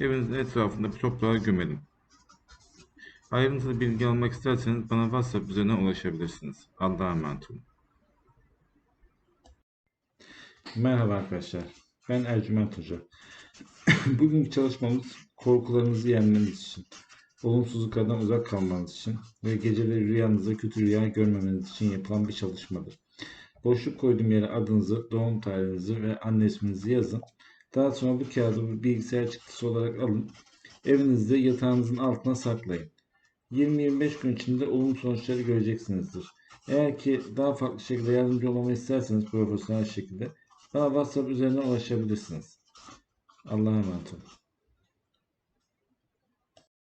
Evinizin etrafında toprağa gömelim. Ayrıntılı bilgi almak isterseniz bana WhatsApp üzerinden ulaşabilirsiniz. Allah'a emanet olun. Merhaba arkadaşlar. Ben Ercüment Hoca. Bugünkü çalışmamız korkularınızı yenmeniz için, olumsuzluklardan uzak kalmanız için ve geceleri rüyanızda kötü rüya görmemeniz için yapılan bir çalışmadır. Boşluk koyduğum yere adınızı, doğum tarihinizi ve anne isminizi yazın. Daha sonra bu kağıdı bir bilgisayar çıktısı olarak alın. Evinizde yatağınızın altına saklayın. 20-25 gün içinde olumlu sonuçları göreceksinizdir. Eğer ki daha farklı şekilde yardımcı olmamı isterseniz profesyonel şekilde bana WhatsApp üzerinden ulaşabilirsiniz. Allah'a emanet olun.